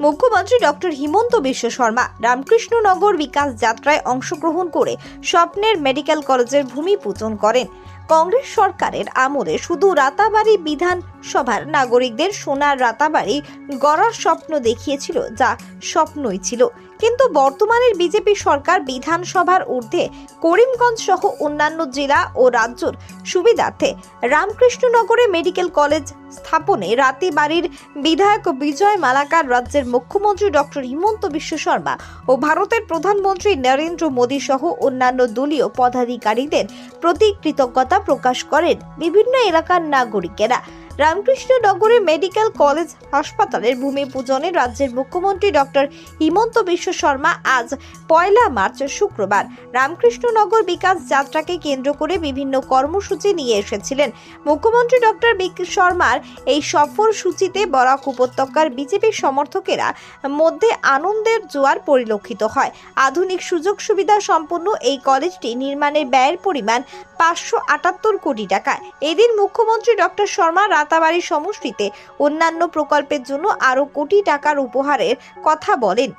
মুখ্যমন্ত্রী ডক্টর হিমন্ত বিশ্ব শর্মা রামকৃষ্ণনগর বিকাশ যাত্রায় অংশগ্রহণ করে স্বপ্নের মেডিকেল কলেজের ভূমি পূজন করেন। কংগ্রেস সরকারের আমলে শুধু রাতাবাড়ি বিধানসভার নাগরিকদের সোনার রাতাবাড়ি গড়ার স্বপ্ন দেখিয়েছিল যা স্বপ্নই ছিল। কিন্তু বর্তমানের বিজেপি সরকার বিধানসভার ঊর্ধ্বে করিমগঞ্জ সহ অন্যান্য জেলা ও রাজ্যর সুবিধার্থে রামকৃষ্ণনগরে মেডিকেল কলেজ স্থাপনে রাতিবাড়ির বিধায়ক বিজয় মালাকার, রাজ্যের মুখ্যমন্ত্রী ডক্টর হিমন্ত বিশ্ব শর্মা ও ভারতের প্রধানমন্ত্রী নরেন্দ্র মোদী সহ অন্যান্য দলীয় পদাধিকারীদের প্রতি কৃতজ্ঞতা প্রকাশ করেন বিভিন্ন এলাকার নাগরিকেরা। রামকৃষ্ণনগরে মেডিকেল কলেজ হাসপাতালের ভূমি পূজনে রাজ্যের মুখ্যমন্ত্রী ডক্টর হিমন্ত বিশ্ব শর্মা আজ পয়লা মার্চ শুক্রবার রামকৃষ্ণনগর বিকাশ যাত্রাকে কেন্দ্র করে বিভিন্ন কর্মসূচি নিয়ে এসেছিলেন। মুখ্যমন্ত্রী ডক্টর শর্মার এই সফর সূচিতে বরাক উপত্যকার বিজেপি সমর্থকেরা মধ্যে আনন্দের জোয়ার পরিলক্ষিত হয়। আধুনিক সুযোগ সুবিধা সম্পন্ন এই কলেজটি নির্মাণের ব্যয়ের পরিমাণ পাঁচশো আটাত্তর কোটি টাকা এদিন মুখ্যমন্ত্রী ডক্টর শর্মা রাতাবাড়ি সমষ্টিতে অন্যান্য প্রকল্পের জন্য আরও কোটি টাকার উপহারের কথা বলেন।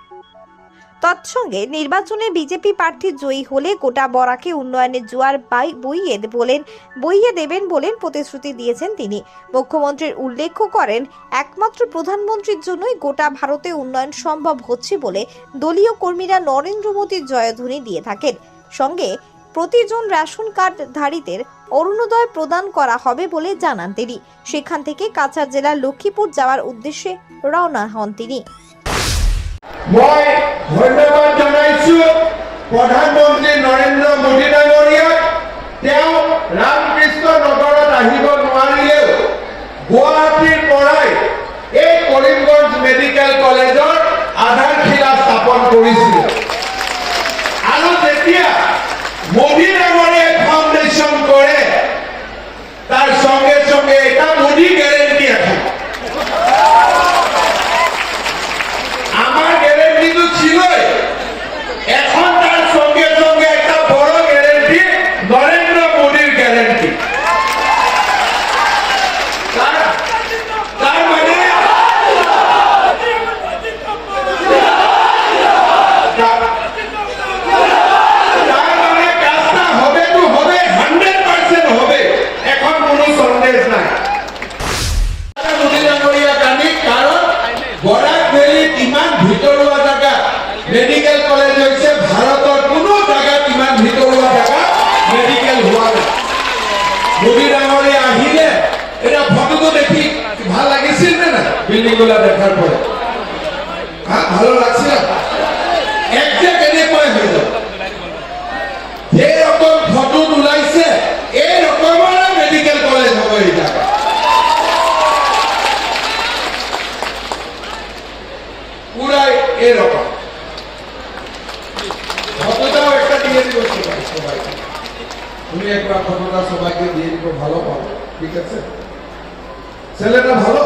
তৎসঙ্গে নির্বাচনে বিজেপি প্রার্থী জয়ী হলে গোটা বরাকে উন্নয়নের জোয়ার বাই বইয়ে বলেন বইয়ে দেবেন বলেন প্রতিশ্রুতি দিয়েছেন তিনি। মুখ্যমন্ত্রীর উল্লেখ করেন, একমাত্র প্রধানমন্ত্রীর জন্যই গোটা ভারতে উন্নয়ন সম্ভব হচ্ছে বলে দলীয় কর্মীরা নরেন্দ্র মোদীর জয়ধ্বনি দিয়ে থাকেন। সঙ্গে প্রতিজন রেশন কার্ডধারীদের অরুণোদয় প্রদান করা হবে বলে জানান তিনি। সেখান থেকে কাছাড় জেলার লক্ষ্মীপুর যাওয়ার উদ্দেশ্যে রওনা হন তিনি। ধন্যবাদ জনাইছো গুৱাহাটীৰ পৰাই এই কৰিমগঞ্জ মেডিকেল কলেজৰ আধাৰশিলা স্থাপন কৰিছিল। এটা ফটোটো দেখি ভালো লাগিছিল নে নাই বিল্ডিংগুলা দেখাৰ পৰা হা ভালো লাগছিল একজেক্ট এনেকুৱাই হৈ যাব। যেরকম ফটো ওলাইছে এই রকমৰে মেডিকেল কলেজ হ'ব এই পুরাই এরকম। ফটোটাও একটা দিয়ে দিব তুমি একবার ফটোটা সবাইকে দিয়ে দিব, ভালো পাবো। ঠিক আছে? ছেলেটা ভালো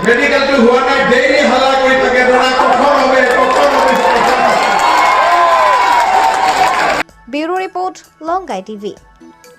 ছেলেটা ভালো তো? কখন হবে।